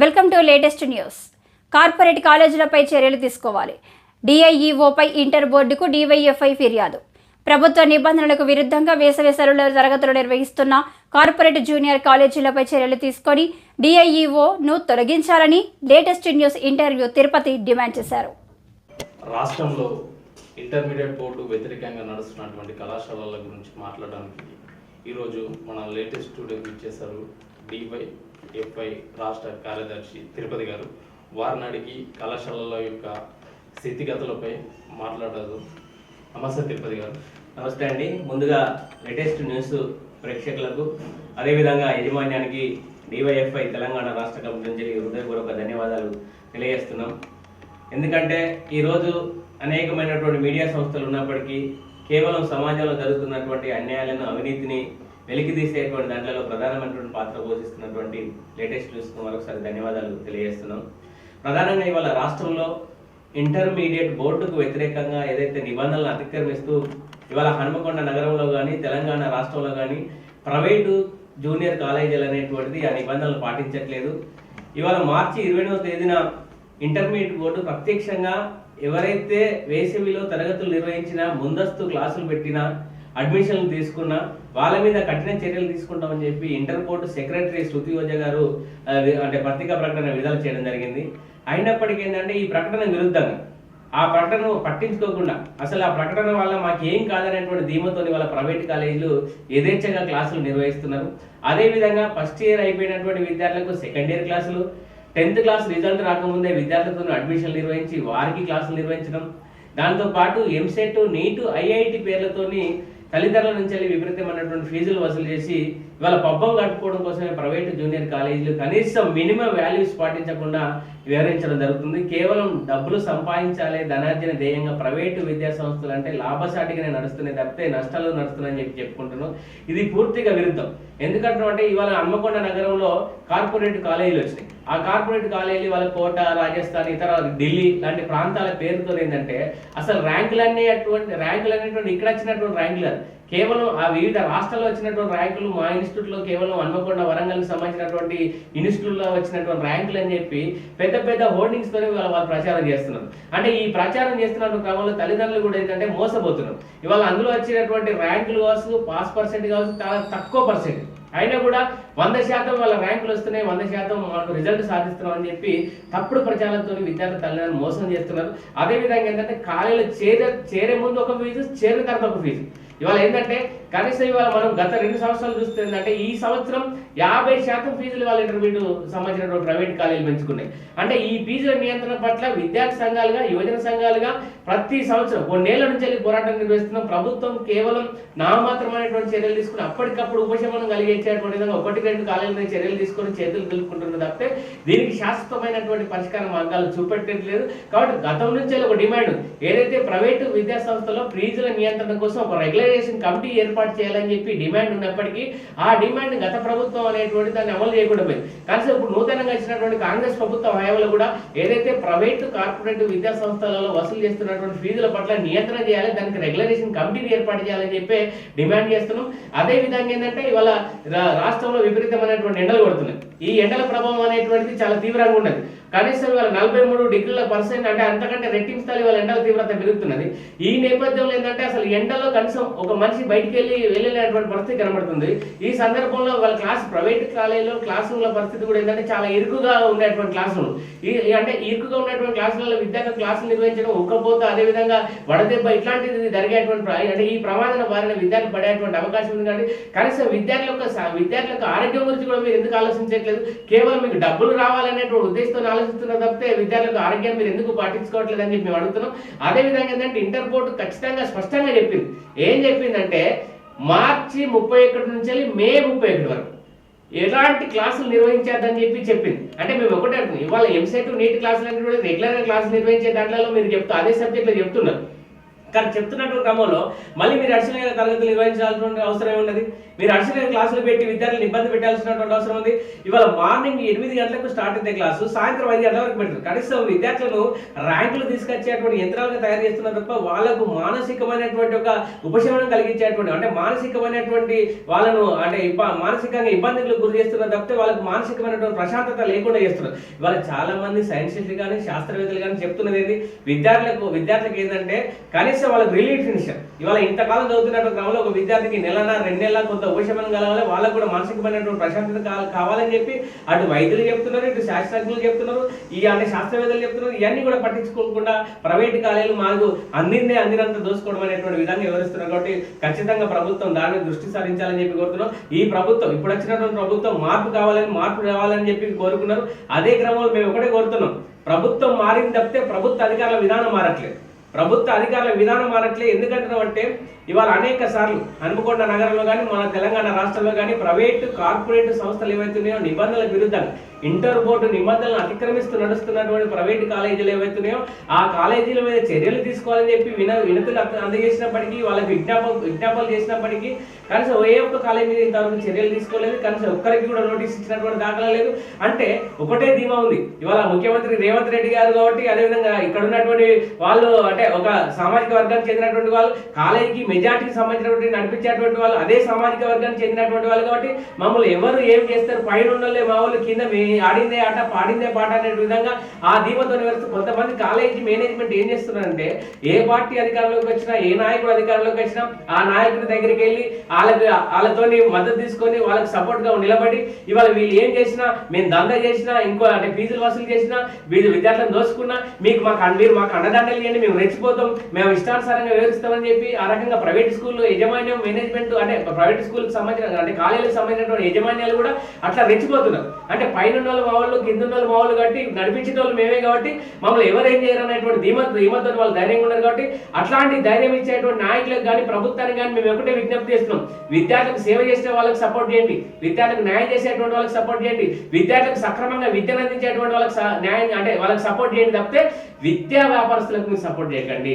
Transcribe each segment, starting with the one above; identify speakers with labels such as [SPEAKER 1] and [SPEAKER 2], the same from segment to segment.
[SPEAKER 1] Welcome to latest news. Corporate కాలేజీలపై చర్యలు తీసుకోవాలి. డిఐఈఓపై inter బోర్డుకు డివైఎఫ్ఐ ఫిర్యాదు. ప్రభుత్వ నిబంధనలకు విరుద్ధంగా వేసవి సెలవుల తరగతులు నిర్వహిస్తున్న కార్పొరేట్ జూనియర్ కాలేజీలపై చర్యలు తీసుకొని డిఐఈఓను తొలగించాలని latest news interview Tirupati demand చేశారు.
[SPEAKER 2] రాష్ట్రంలో ఇంటర్మీడియట్ బోర్డు వ్యతిరేకంగా నడుస్తున్నటువంటి కళాశాలల గురించి మాట్లాడడానికి ఈరోజు మన లేటెస్ట్ స్టూడెంట్ ఇచ్చేశారు డివై ఎఫ్ఐ రాష్ట్ర కార్యదర్శి తిరుపతి గారు వారిని అడిగి కళాశాలల యొక్క స్థితిగతులపై మాట్లాడారు నమస్తే తిరుపతి గారు.
[SPEAKER 3] నమస్తే అండి. ముందుగా లేటెస్ట్ న్యూస్ ప్రేక్షకులకు అదేవిధంగా యజమాన్యానికి డివైఎఫ్ఐ తెలంగాణ రాష్ట్ర కమిటీ నుంచి హృదయపూర్వక ధన్యవాదాలు తెలియజేస్తున్నాం. ఎందుకంటే ఈరోజు అనేకమైనటువంటి మీడియా సంస్థలు ఉన్నప్పటికీ కేవలం సమాజంలో జరుగుతున్నటువంటి అన్యాయాలను అవినీతిని వెలికి తీసేటువంటి దాంట్లో ప్రధానమైనటువంటి పాత్ర పోషిస్తున్నటువంటి లేటెస్ట్ న్యూస్కు మరొకసారి ధన్యవాదాలు తెలియజేస్తున్నాం. ప్రధానంగా ఇవాళ రాష్ట్రంలో ఇంటర్మీడియట్ బోర్డుకు వ్యతిరేకంగా ఏదైతే నిబంధనలు అతిక్రమిస్తూ ఇవాళ హనుమకొండ నగరంలో కానీ తెలంగాణ రాష్ట్రంలో కానీ ప్రైవేటు జూనియర్ కాలేజీలు అనేటువంటిది ఆ నిబంధనలు పాటించట్లేదు. ఇవాళ మార్చి ఇరవైనవ తేదీన ఇంటర్మీడియట్ బోర్డు ప్రత్యక్షంగా ఎవరైతే వేసవిలో తరగతులు నిర్వహించినా ముందస్తు క్లాసులు పెట్టినా అడ్మిషన్లు తీసుకున్నా వాళ్ళ మీద కఠిన చర్యలు తీసుకుంటామని చెప్పి inter board secretary Shruti Ojha గారు అంటే పత్రికా ప్రకటన విడుదల చేయడం జరిగింది. అయినప్పటికీ ఏంటంటే ఈ ప్రకటన విరుద్ధంగా. ఆ ప్రకటన పట్టించుకోకుండా అసలు ఆ ప్రకటన వల్ల మాకేం కాదనేటువంటి ధీమతోని వాళ్ళ ప్రైవేట్ కాలేజీలు యథేచ్ఛగా క్లాసులు నిర్వహిస్తున్నారు. అదేవిధంగా ఫస్ట్ ఇయర్ అయిపోయినటువంటి విద్యార్థులకు సెకండ్ ఇయర్ క్లాసులు టెన్త్ క్లాస్ రిజల్ట్ రాకముందే విద్యార్థులతో అడ్మిషన్లు నిర్వహించి వారికి క్లాసులు నిర్వహించడం. దాంతోపాటు ఎంసెట్ నీటు ఐఐటి పేర్లతోని తల్లిదండ్రుల నుంచి వెళ్ళి విపరీతమైనటువంటి ఫీజులు వసూలు చేసి ఇవాళ పబ్బం కట్టుకోవడం కోసమే ప్రైవేట్ జూనియర్ కాలేజీలు కనీసం మినిమం వాల్యూస్ పాటించకుండా వివరించడం జరుగుతుంది. కేవలం డబ్బులు సంపాదించాలి ధనార్జన ధ్యేయంగా ప్రైవేటు విద్యా సంస్థలు అంటే లాభసాటిగానే నడుస్తున్నాయి తప్పితే నష్టాలు నడుస్తున్నాయని చెప్పి చెప్పుకుంటున్నాం. ఇది పూర్తిగా విరుద్ధం. ఎందుకంటే అంటే ఇవాళ హన్మకొండ నగరంలో కార్పొరేట్ కాలేజీలు వచ్చినాయి. ఆ కార్పొరేట్ కాలేజీలు వాళ్ళ కోట రాజస్థాన్ ఇతర ఢిల్లీ లాంటి ప్రాంతాల పేరుతో ఏంటంటే అసలు ర్యాంకులన్నీ అటువంటి ర్యాంకులు అనేటువంటి ఇక్కడ వచ్చినటువంటి ర్యాంకులు. కేవలం ఆ వివిధ రాష్ట్రాల్లో వచ్చినటువంటి ర్యాంకులు మా ఇన్స్టిట్యూట్లో కేవలం హన్మకొండ వరంగల్కి సంబంధించినటువంటి ఇన్స్టిట్యూట్లో వచ్చినటువంటి ర్యాంకులు అని చెప్పి పెద్ద పెద్ద హోర్డింగ్స్ తోనే వాళ్ళు వాళ్ళు ప్రచారం చేస్తున్నారు. అంటే ఈ ప్రచారం చేస్తున్న క్రమంలో తల్లిదండ్రులు కూడా ఏంటంటే మోసపోతున్నారు. ఇవాళ అందులో వచ్చినటువంటి ర్యాంకులు కావచ్చు పాస్ పర్సెంట్ కావచ్చు చాలా తక్కువ పర్సెంట్. అయినా కూడా వంద శాతం వాళ్ళ ర్యాంకులు వస్తున్నాయి వంద శాతం మనకు రిజల్ట్ సాధిస్తున్నాం అని చెప్పి తప్పుడు ప్రచారంతో విద్యార్థి తల్లిదండ్రులు మోసం చేస్తున్నారు. అదేవిధంగా ఏంటంటే కాలేజీలో చేరే చేరే ముందు ఒక ఫీజు చేరిన తర్వాత ఒక ఫీజు. ఇవాళ ఏంటంటే కనీసం ఇవాళ మనం గత రెండు సంవత్సరాలు చూస్తే అంటే ఈ సంవత్సరం యాభై శాతం ఫీజులు వాళ్ళ ఇంటర్మీడియట్ సంబంధించినటువంటి ప్రైవేట్ కాలేజీలు పెంచుకున్నాయి. అంటే ఈ ఫీజుల నియంత్రణ పట్ల విద్యార్థి సంఘాలుగా యువజన సంఘాలుగా ప్రతి సంవత్సరం కొన్నేళ్ళ నుంచి వెళ్ళి పోరాటం నిర్వహిస్తున్నాం. ప్రభుత్వం కేవలం నామాత్రమైనటువంటి చర్యలు తీసుకుని అప్పటికప్పుడు ఉపశమనం కలిగించేటువంటి విధంగా ఒకటి రెండు కాలేజీల చర్యలు తీసుకొని చేతులు దులుపుకుంటున్నది తప్పితే దీనికి శాశ్వతమైనటువంటి పరిష్కార మార్గాలు చూపెట్టట్లేదు. కాబట్టి గతం నుంచి ఒక డిమాండ్ ఏదైతే ప్రైవేటు విద్యా సంస్థలో ఫీజుల నియంత్రణ కోసం ఒక రెగ్యులరైజేషన్ కమిటీ ఏర్పాటు చేయాలని చెప్పి డిమాండ్ ఉన్నప్పటికీ ఆ డిమాండ్ గత ప్రభుత్వం అనేటువంటి దాన్ని అమలు చేయకుండా పోయింది కానీ ఇప్పుడు నూతనంగా ఇచ్చినటువంటి కాంగ్రెస్ ప్రభుత్వం హయాంలో కూడా ఏదైతే ప్రైవేటు కార్పొరేట్ విద్యా సంస్థలలో వసూలు చేస్తున్నటువంటి ఫీజుల పట్ల నియంత్రణ చేయాలి దానికి రెగ్యులరేషన్ కమిటీని ఏర్పాటు చేయాలని చెప్పి డిమాండ్ చేస్తున్నాం. అదే విధంగా ఏంటంటే ఇవాళ రాష్ట్రంలో విపరీతమైనటువంటి ఎండలు కొడుతున్నాయి. ఈ ఎండల ప్రభావం అనేటువంటిది చాలా తీవ్రంగా ఉన్నది. కనీసం ఇవాళ నలభై మూడు డిగ్రీల పర్సెంట్ అంటే అంతకంటే రెట్టింపు స్థాయి వాళ్ళ ఎండల తీవ్రత పెరుగుతున్నది. ఈ నేపథ్యంలో ఏంటంటే అసలు ఎండలో కనీసం ఒక మనిషి బయటికి వెళ్ళి వెళ్ళలేనటువంటి పరిస్థితి కనబడుతుంది. ఈ సందర్భంలో వాళ్ళ క్లాస్ ప్రైవేట్ కాలేజీలో క్లాస్ రూమ్ల పరిస్థితి కూడా ఏంటంటే చాలా ఇరుకుగా ఉండేటువంటి క్లాస్ రూమ్. ఈ అంటే ఇరుకుగా ఉన్నటువంటి క్లాసులలో విద్యార్థులు క్లాసులు నిర్వహించడం ఒక్కపోతే అదేవిధంగా వడదెబ్బ ఇట్లాంటిది జరిగేటువంటి అంటే ఈ ప్రమాదం బారిన విద్యార్థులు పడేటువంటి అవకాశం ఉంది కానీ కనీసం విద్యార్థుల యొక్క స- విద్యార్థుల యొక్క ఆరోగ్యం గురించి కూడా మీరు ఎందుకు ఆలోచించట్లేదు? కేవలం మీకు డబ్బులు రావాలనేటువంటి ఉద్దేశంతో ఆలోచిస్తున్నా తప్పితే విద్యార్థులకు ఆరోగ్యం మీరు ఎందుకు పాటించుకోవట్లేదు అని చెప్పి మేము అడుగుతున్నాం. అదే విధంగా ఏంటంటే ఇంటర్ బోర్డు ఖచ్చితంగా స్పష్టంగా చెప్పింది. ఏం చెప్పిందంటే మార్చి ముప్పై ఒకటి నుంచి వెళ్ళి మే ముప్పై ఒకటి వరకు ఎలాంటి క్లాసులు నిర్వహించేద్దని చెప్పి చెప్పింది. అంటే మేము ఒకటే అంటున్నాం. ఇవాళ ఎంసెట్ నీట్ క్లాసులు అంటే కూడా రెగ్యులర్గా క్లాసులు నిర్వహించే దాంట్లో మీరు చెప్తా అదే సబ్జెక్ట్లో చెప్తున్నారు. కానీ చెప్తున్నటువంటి క్రమంలో మళ్ళీ మీరు అడిషనల్గా తరగతులు నిర్వహించాల్సిన అవసరం ఉన్నది మీరు అడిషనల్ క్లాసులు పెట్టి విద్యార్థులను ఇబ్బంది పెట్టాల్సినటువంటి అవసరం ఉంది. ఇవాళ మార్నింగ్ ఎనిమిది గంటలకు స్టార్ట్ అయితే క్లాసు సాయంత్రం ఐదు గంటల వరకు పెడతారు. కనీసం విద్యార్థులను ర్యాంకులు తీసుకొచ్చేటువంటి యంత్రాలుగా తయారు చేస్తున్నారు తప్ప వాళ్ళకు మానసికమైనటువంటి ఒక ఉపశమనం కలిగించేటువంటి అంటే మానసికమైనటువంటి వాళ్ళను అంటే ఇబ్బ- మానసికంగా ఇబ్బందులకు గురి చేస్తున్నారు తప్పితే వాళ్ళకు మానసికమైనటువంటి ప్రశాంతత లేకుండా చేస్తున్నారు. ఇవాళ చాలా మంది సైంటిస్టులు కానీ శాస్త్రవేత్తలు కానీ చెప్తున్నది ఏంటి విద్యార్థులకు విద్యార్థులకు ఏంటంటే కనీసం వాళ్ళకి రిలీఫ్ ఫినిషన్ ఇవాళ ఇంతకాలం చదువుతున్నటువంటి క్రమంలో ఒక విద్యార్థికి నెలన రెండు నెలల కొంత ఉపశమనం కలగాలి వాళ్ళకు కూడా మానసికమైనటువంటి ప్రశాంతత కావాలని చెప్పి అటు వైద్యులు చెప్తున్నారు ఇటు శాస్త్రజ్ఞులు చెప్తున్నారు ఈ అంటే శాస్త్రవేత్తలు చెప్తున్నారు ఇవన్నీ కూడా పట్టించుకోకుండా ప్రైవేట్ కాలేజీలు మాకు అందిందే అందినంత దోసుకోవడం అనేటువంటి విధంగా వివరిస్తున్నారు. కాబట్టి ఖచ్చితంగా ప్రభుత్వం దాని దృష్టి సారించాలని చెప్పి కోరుతున్నాం. ఈ ప్రభుత్వం ఇప్పుడు వచ్చినటువంటి ప్రభుత్వం మార్పు కావాలని మార్పు రావాలని చెప్పి కోరుకున్నారు. అదే క్రమంలో మేము ఒకటే కోరుతున్నాం. ప్రభుత్వం మారింది తప్పితే ప్రభుత్వ అధికారుల విధానం మారట్లేదు. ప్రభుత్వ అధికారుల విధానం మారట్లే. ఎందుకంటున్నామంటే ఇవాళ అనేక సార్లు హనుమకొండ నగరంలో కానీ మన తెలంగాణ రాష్ట్రంలో కానీ ప్రైవేటు కార్పొరేట్ సంస్థలు ఏవైతున్నాయో నిబంధనల విరుద్ధంగా ఇంటర్ బోర్డు నిబంధనలు అతిక్రమిస్తూ నడుస్తున్నటువంటి ప్రైవేట్ కాలేజీలు ఏవైతున్నాయో ఆ కాలేజీల మీద చర్యలు తీసుకోవాలని చెప్పి విన వినతులు అందజేసినప్పటికీ వాళ్ళకి విజ్ఞాప విజ్ఞాపనలు చేసినప్పటికీ కనీసం ఏ ఒక్క కాలేజీ మీద ఇంతవరకు చర్యలు తీసుకోలేదు కనీసం ఒక్కరికి కూడా నోటీస్ ఇచ్చినటువంటి దాఖలా లేదు. అంటే ఒకటే ధీమా ఉంది. ఇవాళ ముఖ్యమంత్రి రేవంత్ రెడ్డి గారు కాబట్టి అదేవిధంగా ఇక్కడ ఉన్నటువంటి వాళ్ళు అంటే ఒక సామాజిక వర్గానికి చెందినటువంటి వాళ్ళు కాలేజీకి మెజార్టీకి సంబంధించినటువంటి నడిపించేటువంటి వాళ్ళు అదే సామాజిక వర్గానికి చెందినటువంటి వాళ్ళు కాబట్టి మమ్మల్ని ఎవరు ఏం చేస్తారు? పైన ఉన్నోళ్ళే మా వాళ్ళు కింద ఆడిందే ఆట పాడిందే పాట అనే విధంగా ఆ ధీమతో నివరిస్తూ కొంతమంది కాలేజీ మేనేజ్మెంట్ ఏం చేస్తున్నారంటే ఏ పార్టీ అధికారంలోకి వచ్చినా ఏ నాయకుడు అధికారంలోకి వచ్చినా ఆ నాయకుడి దగ్గరికి వెళ్ళి వాళ్ళకి వాళ్ళతోని మద్దతు తీసుకొని వాళ్ళకి సపోర్ట్గా నిలబడి ఇవాళ వీళ్ళు ఏం చేసినా మేము దందా చేసినా ఇంకో అంటే ఫీజులు వసూలు చేసినా వీళ్ళు విద్యార్థులను దోసుకున్నా మీకు మాకు మీరు మాకు అండదండలు ఇవ్వండి మేము రెచ్చిపోతాం మేము ఇష్టానుసారంగా వివరిస్తామని చెప్పి ఆ రకంగా ప్రైవేట్ స్కూల్లో యజమాన్యం మేనేజ్మెంట్ అంటే ప్రైవేట్ స్కూల్కి సంబంధించిన అంటే కాలేజీలకు సంబంధించినటువంటి యజమాన్యాలు కూడా అట్లా రెచ్చిపోతున్నారు. అంటే పైన ఉన్న వాళ్ళు మా వాళ్ళు కింద ఉన్న వాళ్ళు మా వాళ్ళు కాబట్టి నడిపించిన వాళ్ళు మేమే కాబట్టి మమ్మల్ని ఎవరు ఏం చేయరు అనేటువంటి ధీమత్ వాళ్ళు ధైర్యంగా ఉన్నారు కాబట్టి అట్లాంటి ధైర్యం ఇచ్చేటువంటి నాయకులకు కానీ ప్రభుత్వానికి కానీ మేము ఒకటే విజ్ఞప్తి చేస్తున్నాం. విద్యార్థులకు సేవ చేసే వాళ్ళకి సపోర్ట్ చేయండి. విద్యార్థులకు న్యాయం చేసేటువంటి వాళ్ళకి సపోర్ట్ చేయండి. విద్యార్థులకు సక్రమంగా విద్యను అందించేటువంటి వాళ్ళకి న్యాయం అంటే వాళ్ళకి సపోర్ట్ చేయండి తప్పితే విద్యా వ్యాపారస్తులకు మీరు సపోర్ట్ చేయకండి.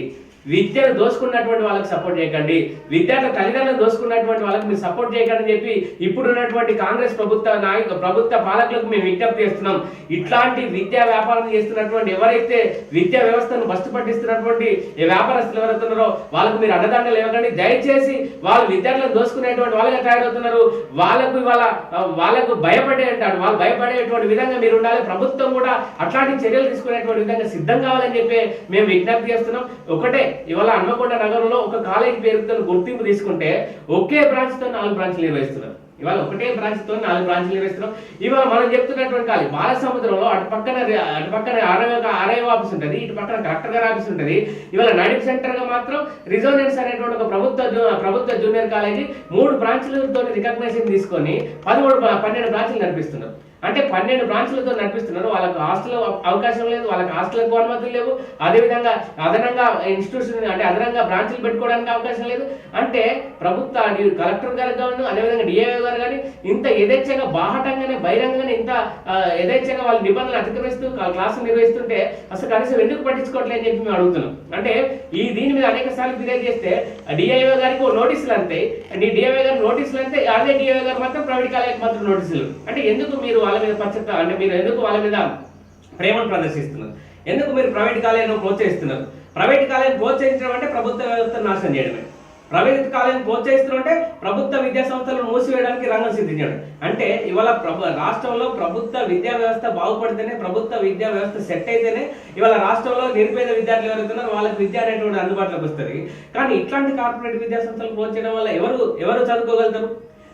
[SPEAKER 3] విద్యను దోసుకున్నటువంటి వాళ్ళకి సపోర్ట్ చేయకండి. విద్యార్థుల తల్లిదండ్రులను దోసుకున్నటువంటి వాళ్ళకి మీరు సపోర్ట్ చేయకండి అని చెప్పి ఇప్పుడు ఉన్నటువంటి కాంగ్రెస్ ప్రభుత్వ నాయక ప్రభుత్వ పాలకులకు మేము విజ్ఞప్తి చేస్తున్నాం. ఇట్లాంటి విద్యా వ్యాపారం చేస్తున్నటువంటి ఎవరైతే విద్యా వ్యవస్థను బస్టు పట్టిస్తున్నటువంటి వ్యాపారస్తులు ఎవరైతున్నారో వాళ్ళకు మీరు అండదండలు ఇవ్వకండి. దయచేసి వాళ్ళు విద్యార్థులను దోసుకునేటువంటి వాళ్ళగా తయారవుతున్నారు. వాళ్ళకు ఇవాళ వాళ్ళకు భయపడే అంటాడు వాళ్ళు భయపడేటువంటి విధంగా మీరు ఉండాలి. ప్రభుత్వం కూడా అట్లాంటి చర్యలు తీసుకునేటువంటి విధంగా సిద్ధం కావాలని చెప్పి మేము విజ్ఞప్తి చేస్తున్నాం. ఒకటే ఇవాళ హన్మకొండ నగరంలో ఒక కాలేజ్ పేరుతో గుర్తింపు తీసుకుంటే ఒకే బ్రాంచ్తో నాలుగు బ్రాంచ్లు నిర్వహిస్తున్నారు. ఇవాళ ఒకటే బ్రాంచ్తో నాలుగు బ్రాంచ్లు నిర్వహిస్తున్నాం. ఇవాళ మనం చెప్తున్నటువంటి కాలేజ్ బాలసముద్రంలో అటు పక్కన అటు పక్కన ఆర్ఐ ఆఫీస్ ఉంటుంది ఇటు పక్కన కలెక్టర్ గారి ఆఫీస్ ఉంటుంది. ఇవాళ నడిప్ సెంటర్గా మాత్రం రిజోనెన్స్ అనేటువంటి ఒక ప్రభుత్వ ప్రభుత్వ జూనియర్ కాలేజీ మూడు బ్రాంచ్లతో రికగ్నైజేషన్ తీసుకొని పదమూడు పన్నెండు బ్రాంచ్లు నడిపిస్తున్నారు. అంటే పన్నెండు బ్రాంచ్లతో నడిపిస్తున్నారు. వాళ్ళకు హాస్టల్ అవకాశం లేదు వాళ్ళకి హాస్టల్కు అనుమతులు లేవు. అదేవిధంగా అదనంగా ఇన్స్టిట్యూషన్ అంటే అదనంగా బ్రాంచ్లు పెట్టుకోవడానికి అవకాశం లేదు. అంటే ప్రభుత్వ కలెక్టర్ గారు కానీ అదేవిధంగా డిఏఓ గారు కానీ ఇంత యథేచ్ఛగా బాహటంగానే బహిరంగంగానే ఇంత యథేచ్ఛగా వాళ్ళ నిబంధనలు అతిక్రమిస్తూ క్లాసులు నిర్వహిస్తుంటే అసలు కనీసం ఎందుకు పట్టించుకోవట్లేదు అని చెప్పి మేము అడుగుతున్నాం. అంటే ఈ దీని మీద అనేక సార్లు ఫిర్యాదు చేస్తే డిఐఓ గారికి ఓ నోటీసులు అంతే. నీ డిఐఓ గారు నోటీసులు అంతే అదే డిఐఓ గారు మాత్రం ప్రైవేట్ కాలేజ్ మాత్రం నోటీసులు. అంటే ఎందుకు మీరు వాళ్ళ మీద పచ్చత అంటే మీరు ఎందుకు వాళ్ళ మీద ప్రేమను ప్రదర్శిస్తున్నారు? ఎందుకు మీరు ప్రైవేట్ కాలేజీను ప్రోత్సహిస్తున్నారు? ప్రైవేట్ కాలేజీని ప్రోత్సహించడం అంటే ప్రభుత్వ వ్యవస్థను నాశనం చేయడమే. ప్రైవేట్ కాలేజీని ప్రోత్సహిస్తున్నారు అంటే ప్రభుత్వ విద్యా సంస్థలను మూసివేయడానికి రంగం సిద్ధించడం. అంటే ఇవాళ ప్రభు రాష్ట్రంలో ప్రభుత్వ విద్యా వ్యవస్థ బాగుపడితేనే ప్రభుత్వ విద్యా వ్యవస్థ సెట్ అయితేనే ఇవాళ రాష్ట్రంలో నిరుపేద విద్యార్థులు ఎవరైతున్నారో వాళ్ళకి విద్య అనేటువంటి అందుబాటులోకి వస్తుంది. కానీ ఇట్లాంటి కార్పొరేట్ విద్యా సంస్థలు ప్రోత్సహించడం వల్ల ఎవరు ఎవరు చదువుకోగలుగుతారు?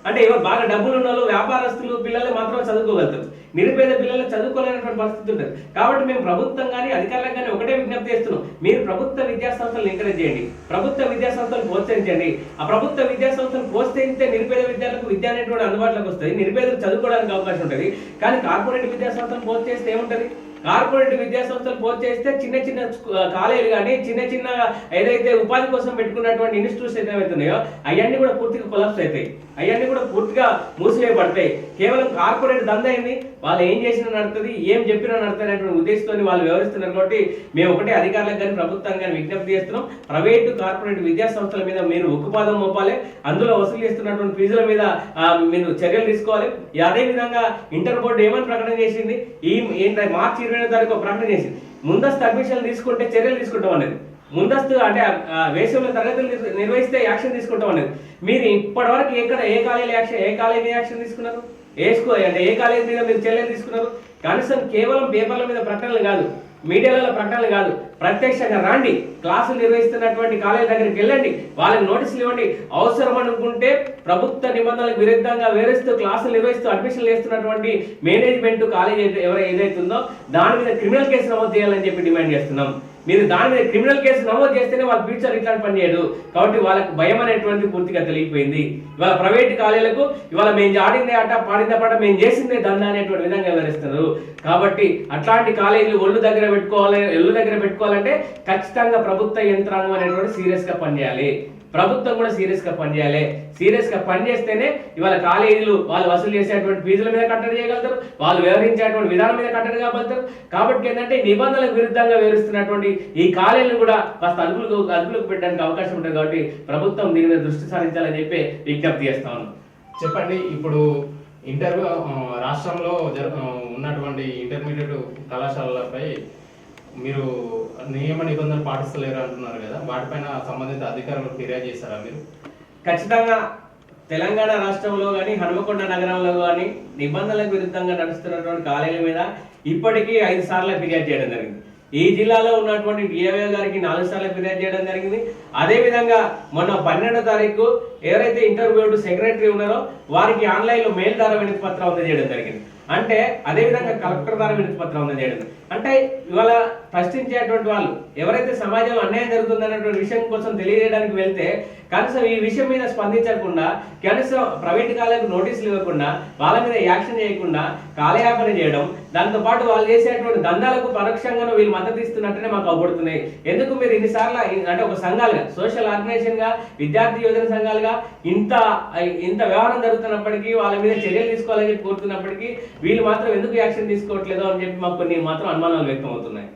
[SPEAKER 3] అంటే ఎవరు బాగా డబ్బులు ఉన్న వాళ్ళు వ్యాపారస్తులు పిల్లలు మాత్రమే చదువుకోగలుగుతారు. నిరుపేద పిల్లలు చదువుకోలేనటువంటి పరిస్థితి ఉంటుంది. కాబట్టి మేము ప్రభుత్వం కానీ అధికారులకు కానీ ఒకటే విజ్ఞప్తి చేస్తున్నాం. మీరు ప్రభుత్వ విద్యాసంస్థలను ఎంకరేజ్ చేయండి. ప్రభుత్వ విద్యాసంస్థలు ప్రోత్సహించండి. ఆ ప్రభుత్వ విద్యాసంస్థలు ప్రోత్సహిస్తే నిరుపేద విద్యార్థులకు విద్య అనేటువంటి అందుబాటులోకి వస్తుంది. నిరుపేదలు చదువుకోవడానికి అవకాశం ఉంటుంది. కానీ కార్పొరేట్ విద్యా సంస్థలు ప్రోత్సహిస్తే ఏముంటుంది? కార్పొరేట్ విద్యా సంస్థలు చేస్తే చిన్న చిన్న కాలేజీలు కానీ చిన్న చిన్న ఏదైతే ఉపాధి కోసం పెట్టుకున్నటువంటి ఇన్స్టిట్యూట్స్ ఏదైతే అవన్నీ కూడా పూర్తిగా కొలాప్స్ అవుతాయి అవన్నీ కూడా పూర్తిగా మూసివేయబడతాయి. కేవలం కార్పొరేట్ దంద అయింది వాళ్ళు ఏం చేసినా నడుతుంది ఏం చెప్పినా నడుతుంది ఉద్దేశంతో వాళ్ళు వ్యవహరిస్తున్నారు కాబట్టి మేము ఒకటే అధికారులకు కానీ ప్రభుత్వం కానీ విజ్ఞప్తి చేస్తున్నాం. ప్రైవేటు కార్పొరేట్ విద్యా సంస్థల మీద మీరు ఉక్కుపాదం మోపాలి. అందులో వసూలు చేస్తున్నటువంటి ఫీజుల మీద మీరు చర్యలు తీసుకోవాలి. అదే విధంగా ఇంటర్ బోర్డు ఏమని ప్రకటన చేసింది? ఈ ఏంటంటే మార్చి ఇరవై తారీఖు ఒక ప్రకటన చేసింది. ముందస్తు అడ్మిషన్లు తీసుకుంటే చర్యలు తీసుకుంటాం అనేది. ముందస్తు అంటే వేసవిలో తరగతులు నిర్వహిస్తే యాక్షన్ తీసుకుంటాం అనేది. మీరు ఇప్పటివరకు ఎక్కడ ఏ కాలేజీ యాక్షన్ ఏ కాలేజీ యాక్షన్ తీసుకున్నారు? ఏ స్కూల్ అంటే ఏ కాలేజీ మీద మీరు చర్యలు తీసుకున్నారు? కనీసం కేవలం పేపర్ల మీద ప్రకటనలు కాదు. మీడియాలలో ప్రకటనలు కాదు. ప్రత్యక్షంగా రాండి. క్లాసులు నిర్వహిస్తున్నటువంటి కాలేజీ దగ్గరికి వెళ్ళండి. వాళ్ళకి నోటీసులు ఇవ్వండి. అవసరం అనుకుంటే ప్రభుత్వ నిబంధనలకు విరుద్ధంగా వేరేస్తూ క్లాసులు నిర్వహిస్తూ అడ్మిషన్లు చేస్తున్నటువంటి మేనేజ్మెంట్ కాలేజ్ ఎవరు ఏదైతుందో దాని మీద క్రిమినల్ కేసు నమోదు చేయాలని చెప్పి డిమాండ్ చేస్తున్నాం. మీరు దాని మీద క్రిమినల్ కేసు నమోదు చేస్తేనే వాళ్ళ ఫ్యూచర్ ఇట్లాంటి పని చేయడు. కాబట్టి వాళ్ళకి భయం అనేటువంటి పూర్తిగా తెలియకపోయింది. ఇవాళ ప్రైవేట్ కాలేజీలకు ఇవాళ మేము ఆడిందే ఆట పాడిందే పాట మేము చేసిందే దందా అనేటువంటి విధంగా వివరిస్తారు కాబట్టి అట్లాంటి కాలేజీలు ఒళ్ళు దగ్గర పెట్టుకోవాలి ఒళ్ళు దగ్గర పెట్టుకోవాలంటే ఖచ్చితంగా ప్రభుత్వ యంత్రాంగం అనేటువంటి సీరియస్గా పనిచేయాలి. ప్రభుత్వం కూడా సీరియస్గా పనిచేయాలి. సీరియస్గా పనిచేస్తేనే ఇవాళ కాలేజీలు వాళ్ళు వసూలు చేసేటువంటి ఫీజుల మీద కట్టడి చేయగలుగుతారు వాళ్ళు వ్యవహరించేటువంటి విధానం మీద కట్టడి కాగలుగుతారు కాబట్టి ఏంటంటే నిబంధనలకు విరుద్ధంగా వివరిస్తున్నటువంటి ఈ కాలేజీలు కూడా కాస్త అదుపులకు అదుపులకు పెట్టడానికి అవకాశం ఉంటుంది కాబట్టి ప్రభుత్వం దీని మీద దృష్టి సారించాలని చెప్పి విజ్ఞప్తి చేస్తాను
[SPEAKER 2] చెప్పండి ఇప్పుడు ఇంటర్ రాష్ట్రంలో జరు ఉన్నటువంటి ఇంటర్మీడియట్ కళాశాలలపై మీరు నియమ నిబంధనలు పాటిస్తలేరు అంటున్నారు కదా వాటిపైన సంబంధిత అధికారులకు ఫిర్యాదు చేశారా మీరు?
[SPEAKER 3] ఖచ్చితంగా తెలంగాణ రాష్ట్రంలో కానీ హనుమకొండ నగరంలో కానీ నిబంధనలకు విరుద్ధంగా నడుస్తున్నటువంటి కాలేజీల మీద ఇప్పటికీ ఐదు సార్లు ఫిర్యాదు చేయడం జరిగింది. ఈ జిల్లాలో ఉన్నటువంటి డిఏఓ గారికి నాలుగు సార్లు ఫిర్యాదు చేయడం జరిగింది. అదే విధంగా మొన్న పన్నెండో తారీఖు ఎవరైతే ఇంటర్వ్యూ సెక్రటరీ ఉన్నారో వారికి ఆన్లైన్లో మెయిల్ ద్వారా వినతి పత్రం అందజేయడం జరిగింది. అంటే అదే విధంగా కలెక్టర్ ద్వారా వినతి పత్రం అందజేయడం. అంటే ఇవాళ ప్రశ్నించేటువంటి వాళ్ళు. ఎవరైతే సమాజంలో అన్యాయం జరుగుతుందన్నటువంటి విషయం కోసం తెలియజేయడానికి వెళ్తే కనీసం ఈ విషయం మీద స్పందించకుండా కనీసం ప్రైవేట్ కాలేజీకి నోటీసులు ఇవ్వకుండా వాళ్ళ మీద యాక్షన్ చేయకుండా కాలయాపన చేయడం దాంతో పాటు వాళ్ళు చేసేటువంటి దందాలకు పరోక్షంగా వీళ్ళు మద్దతు ఇస్తున్నట్టునే మాకు అవబడుతున్నాయి. ఎందుకు మీరు ఇన్నిసార్లు అంటే ఒక సంఘాలుగా సోషల్ ఆర్గనైజేషన్గా విద్యార్థి యోజన సంఘాలుగా ఇంత ఇంత వ్యవహారం జరుగుతున్నప్పటికీ వాళ్ళ మీద చర్యలు తీసుకోవాలని చెప్పి కోరుతున్నప్పటికీ వీళ్ళు మాత్రం ఎందుకు యాక్షన్ తీసుకోవట్లేదు అని చెప్పి మాకు కొన్ని మాత్రం అనుమానాలు వ్యక్తం అవుతున్నాయి